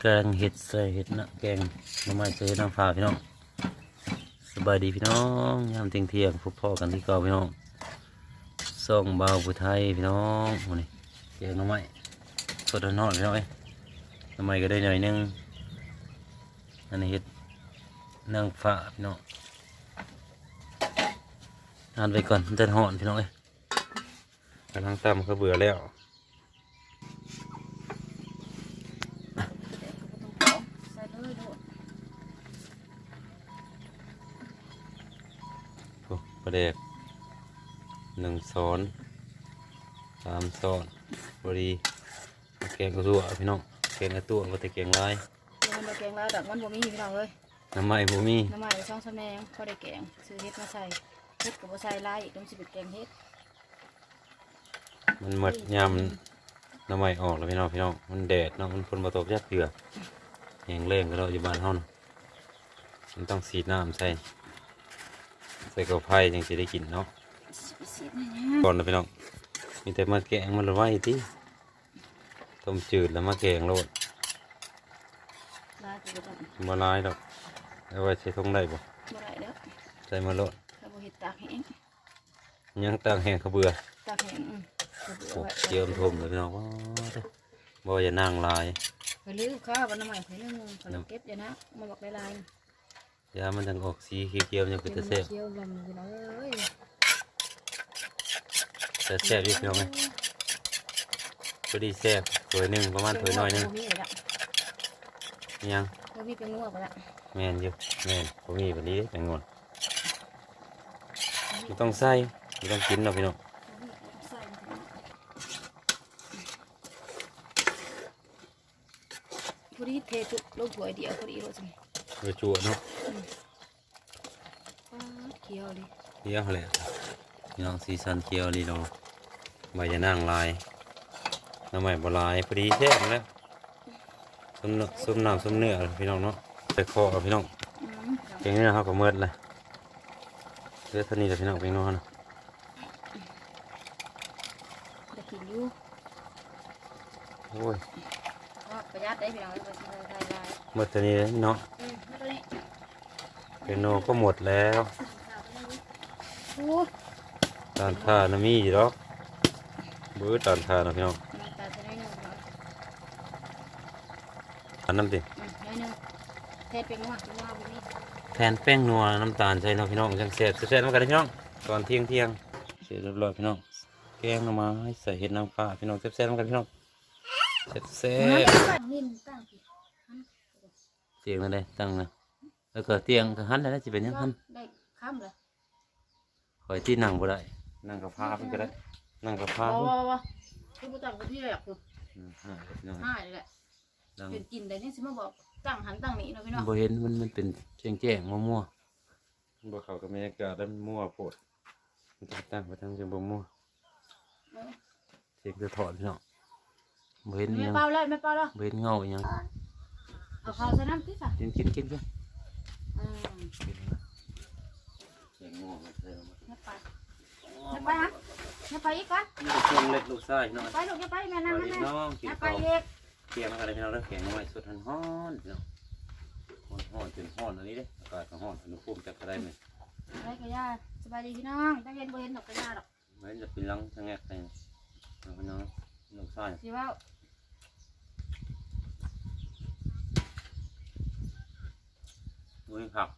แกงเห็ดใส่เห็ดนะแกงน้ำไม้ใส่หน้ำฟ้าพี่น้องสบายดีพี่น้องยามเที่ยงเที่ยงพบพ่อกันที่เก่าพี่น้องส่องเบาผู้ไทยพี่น้องโอ้นี่แกงน้ำไม้สดนอนพี่น้องเอ้ยน้ำไม้ก็ได้หน่อยนึงอันนี้เห็ดนางฟ้าพี่น้องทานไปก่อนมันจะหอนพี่น้องเอ้ยกำลังตำเขาเบื่อแล้ว ประเด็กหนึ่งซ้อนสามซ้อนพอดีแกงกระตัวพี่น้องแกงกระตัวก็แต่แกงลายเดี๋ยวมันมาแกงแล้วดอกมันบ่มีพี่น้องเลยน้ำไม้บ่มีน้ำมันช่องสะแมงพอได้แกงซื้อเฮ็ดมาใส่เฮ็ดกับบ่ใส่ลายอีกต้องสิเป็นแกงเฮ็ดมันหมดยามน้ำไม้ออกแล้วพี่น้องพี่น้องมันแดดเนาะมันฝนมาตกยักเถื่อแห้งแรงก็เราอยู่บ้านเฮานะมันต้องสีดน้ำใส่ ใส่กระเพราจังสิได้กินเนาะสิไปสิเนี่ยก่อนนะพี่น้องมีแต่มาแกงมันละไว้ที่ต้มจืดแล้วมาแกงโลดลายก็บ่ต้องมาลายดอกเอาไว้ใช้ทงได้บ่บ่ได้แล้วใส่มาโลดถ้าบ่เฮ็ดตากแห้งยังตั้งแห้งเขาเบื่อตากแห้งอืมก็เบื่อโอ้ไว้เจียมทมเลยพี่น้องว้าวเด้อบ่อย่านั่งลายไปลืมข้าวบ่น้ำใหม่ไปลืมขนมเก็บเดี๋ยวนะมาบอกลายยามันจังออกสีเขียวๆยังๆเป็นตะแซ่บเคี่ยวลำพี่น้องเอ้ยแต่แซ่บอยู่พี่น้องไหมพอดีแซ่บถ้วยหนึ่งประมาณถ้วยน้อยหนึงบ่มีเลยละยังบ่มีเป็นงัวบ่ละแม่นอยู่แม่นผมมีวันนี้แตงงอนไม่ต้องใส่ไม่ต้องกินหรอกพี่น้องใส่พอดีเทจุกลงถ้วยเดียวพอดีโลจัง เพื่อจั่วเนาะป๊าดเคี่ยวดิเลี้ยงแหละพี่น้องสีสันเขียวดีเราใบจะนั่งลายน้ำใหม่บลายพอดีแซ่บแล้วส้มเนื้อส้มน้ำส้มเนื้อพี่น้องเนาะใส่คอกับพี่น้องอืมเพียงนี้นะครับก็เมิดเลยเลือดเท่านี้แหละพี่น้องเพียงน้อยนะจะกินอยู่โอ้ยก็ประหยัดได้พี่น้องไปใส่ใส่ลายหมดเท่านี้เลยพี่น้องอืมแล้วตัวนี้ เปียโนก็หมดแล้วโอ้ตานท่านะมีอยู่หรอกบื้อตานท่านะพี่น้องน้ำตาจะได้หนึ่งเนาะอันน้ำติอืมได้หนึ่งเทศเป็นงัวเป็นงัวพวกนี้แทนแป้งนัวน้ำตาลใส่เนาะพี่น้องจังแซ่บแซ่บๆเหมือนกันนะพี่น้องตอนเที่ยงเที่ยงเสร็จเรียบร้อยพี่น้องแกงหน่อไม้ใส่เห็ดนางฟ้าพี่น้องแซ่บๆเหมือนกันพี่น้องแซ่บแซ่บนิ่มตั้งสิเสียงนั่นเลยตั้งนะ แล้วก็เตียงก็หันแล้วจะเป็นยังหันได้ข้ามเลยคอยที่นั่งบ่ได้นั่งกับผ้าเพิ่นก็ได้นั่งกับผ้าว้าเพิ่นวว้าวว้าวคือประจักษ์ที่แรกคืออืมอ่าพี่น้องห้าเลยแหละดังเป็นกินได้นี่สิมาบอกตั้งหันตั้งนี้เนาะพี่น้องบ่เห็นมันมันเป็นแจ้งแจ้งๆมั่วๆบ่เข้ากับบรรยากาศแล้วมันมั่วโพดมันต้องตั้งไปทางจังบ่มั่วเสียงจะถอดพี่น้องบ่เห็นอิหไม่ยังเป่าเลยไม่เป่าแล้วบ่เห็นเงาอหยังเอาข้าวใส่น้ำที่สะกินกินกินกินอืม เสียงง่วงเลยเสียงไม่ไปไม่ไปฮะไม่ไปอีกก่อนนี่เครื่องเล็กลูกชายน้อยไปลูกอย่าไปแม่นั่งนั่ดีงน้องกินย่าไปข้าวเอกเกียงอะไรพี่น้องเด้อแกงน้อยสดฮ้อนๆพี่น้องฮ้อนๆเป็นฮ้อนอันนี้เด้อากาศก็ฮ้อนอุณหภูมิจักเท่าใดแม่อะไรก็ย่าสบายดีพี่น้องตั้งเย็นบ่เห็นดอกกระยาดอกเหมือนจะเป็นลังทั้งแงกไปเอาพี่น้องลูกชายสิว่า มุ้ยผัก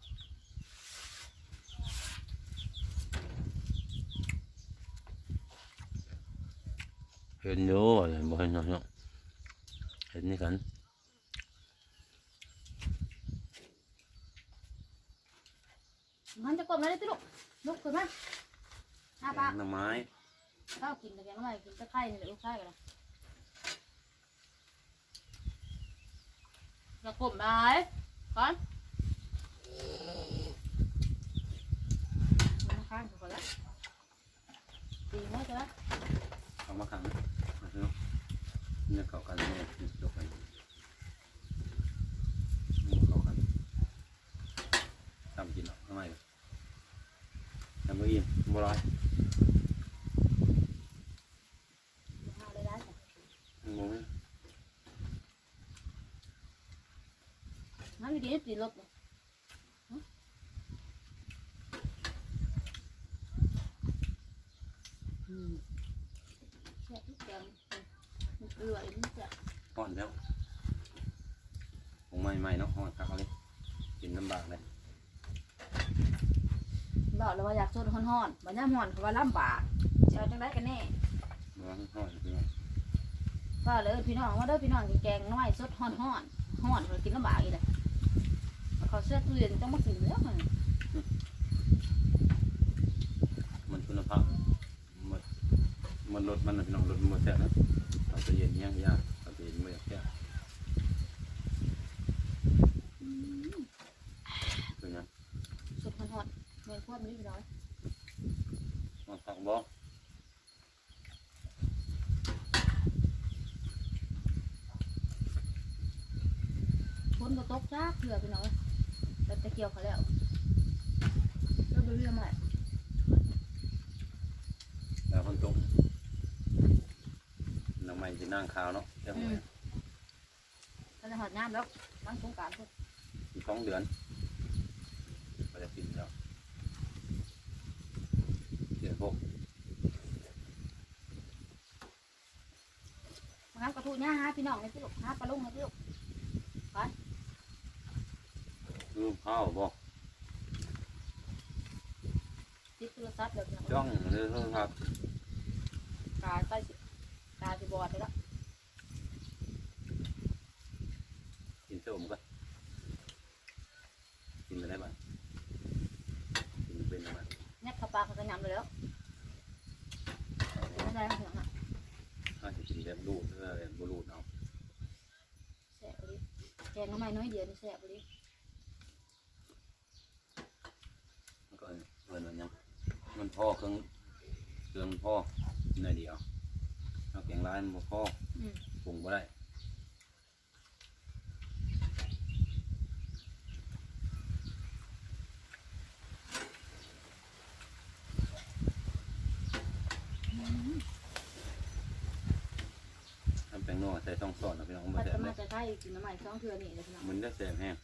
เห็นอยู่เห็นบ่เห็นเนาะเห็นนี่กันมันจะกดมาได้ติลูกลุกขึ้นมาหน้าแกปากงหน่อไม้ข้าวกินแต่แกงอะไรกินตะไคร้นี่แหละลูกชายกันนะอย่ากลมได้ก่อน มันข้างกูก่อนละตีไหมจ๊ะเอามาขังนะมาเถอะเนี่ยเขากันเนี่ยยกไปเขากันทำกินหรอทำไมล่ะทำไม่อิ่มบ่ร้อยเอาเลยได้จ้ะงงกินตีลบเลยอืมแซ่บทุกอย่างมันเกลือมันจะ ห่อนแล้วผมใหม่ๆเนาะห่อนคักเลยกินลำบากเลย บอกเลยว่าอยากสดฮ้อนๆบัดนี้ฮ้อนเขาว่าลำบากจะเอาจังไดกันแน่ร้อนห่อนพี่น้องก็เลยพี่น้องว่าเด้อพี่น้องกินแกงน้อยสดฮ้อนฮ้อนๆฮ้อนเขากินลำบากอีกเลยเขาเสื้อตู้เย็นต้องมากินแล้วมันมันคุณภาพมันมันลดมันนะพี่น้องลดมันหมดแท้นะเอาไปเย็นย่างยากเอาไปเย็นไม่อยากแค่เป็นยัง สดฮ้อน ๆเงินพวกนี้พี่น้อยห่อนคักบ่ฝนก็ตกจ้าเผื่อพี่น้อยแต่ตะเกียวเขาแล้วเริ่มเรื่อยๆมาแล้วคนตกน้ำใหม่จะนั่งขาวเนาะเจ้าหวยก็จะหอดน้ำแล้วตั้งสงกรารพุ่น อีกสองเดือนก็จะกินแล้วเดือนหก มาหากระทู้เนี่ยฮะพี่น้องในที่ลูกหาปลาลุงในที่ลูกรูปข้าวบ่ติดโทรศัพท์เดี๋ยวพี่น้องจ้องหรือโทรศัพท์ กาใกล้สิกาสิบอดไปแล้ว กินเส้มก็กินไปได้บ้างกินเป็นยังไง แนบเข้าปากเขาก็ยำเลยแล้วไม่ได้แล้วพี่น้องอะ ถ้าจะกินแบบรูดเพื่อแบบบรูดเอา แซ่บเลยแก งน้ำไม้น้อยเดียวนี่แซ่บเลยมันก็เงินมันยังมันพ่อเครื่องเครื่องพ่อในอยเดียวเอาแกงร้ายมันบ่พ่ออืมปรุงบ่ได้ ทำแป้ง นัวใส่ต้องซอสนะพี่น้องพัมาดแซ่จะบเลมายจะใช้กินน้ำไม้สองเทือนี่เลยพี่น้องมันได้แซ่บแห้ง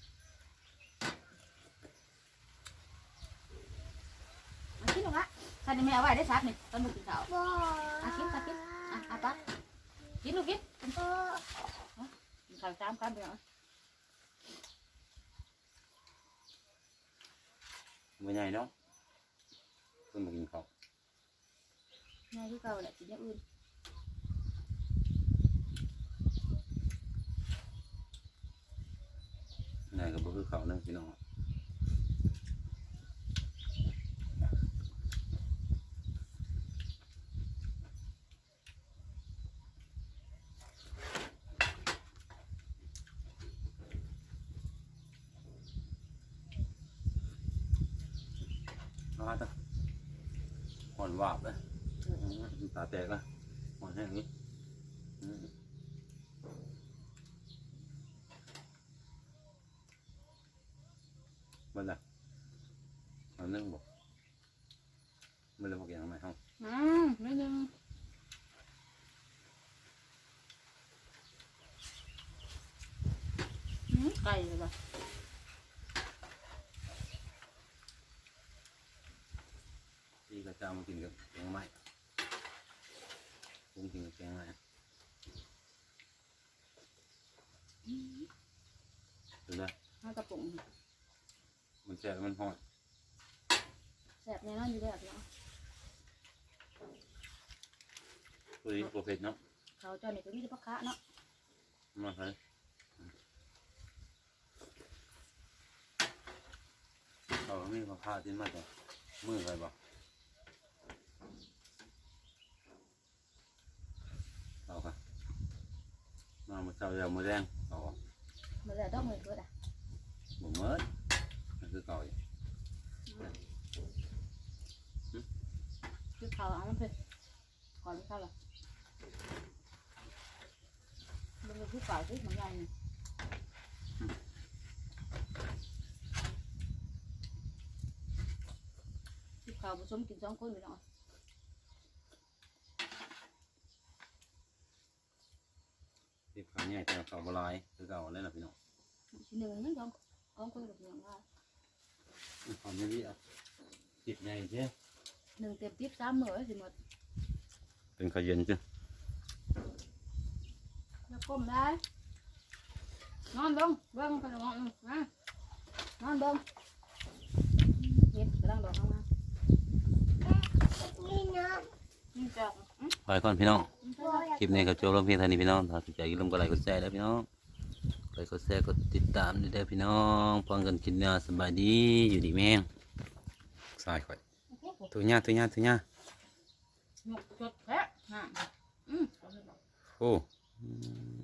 มาคิดลงละท่านนี่ไม่เอาไว้ได้ซักนี่ตอนลูกกินข้าวอะคิดสักคิดอะอะปั๊บกินลูกกินกินข้าวสามคำพี่น้องมันใหญ่เนาะเพิ่งมากินข้าวง่ายที่เก่าแหละกินอย่างอื่น ไหนก็บ่คือเขานึ่งพี่น้องมาตะหอนวาบเลยตาแตกละหอนแห้งนี้ อืมมันละมันนึ่งบอกมันเลยบอกอย่างไรห้องอืมนิดนึงอืมไก่เลยป่ะที่กระเจ้ามากินกับแกงไม้ผมกินกับแกงไม้ดูนะ ห้ากระปุก มันแซ่บแล้วมันหอดแซ่บแน่นอนอยู่แล้วพี่น้องตัวนี้โปรเฟสเนาะเขาเจ้านี่ก็มีแต่พักคะเนาะมาเลยเอาไม่มาพาจิ้นมาต่อมือใครบอกเอาค่ะมามาเจ้าเดียวมือแดงเอามันจะต้องเงินเกิดอะบ่เมิดนั่น คือเก่าอยู่คือเขาเอามันเพิ่นก่อนเข้าหรอมันเป็นผู้เก่าที่ของใหญ่นี่ที่เขาผสมกินสองคนพี่น้องที่ขาใหญ่แต่เก่าบหลายคือเก่าเลยนะพี่น้องทีหนึ่งนั่นสองของคุยกับเรื่องว่าหอมไม่ดี อะติดไงเช่หนึ่งเต็มติ๊บสามมื้อสิหมดเป็นข้าวเย็นจ้ะแล้วก้มได้นอนลงเบิ่งกันนอนนะนอนเบิ่งเฮ็ดกำลังดอกออกมานี่จอกอืมไปก่อนพี่น้องอืมใช่คลิปนี้ก็จบลงเพียงเท่านี้พี่น้องถ้าสนใจก็ลงกดไลค์กดแชร์แล้วพี่น้องกด ไลค์กดแชร์กดติดตามด้วยเด้อพี่น้องฟังกันกินเนื้อสบายดีอยู่ดีแม่งสายข่อยโอเคตัวหญ้าตัวหญ้าตัวหญ้าหมกจดแท้ฮะอืมโอ้อืม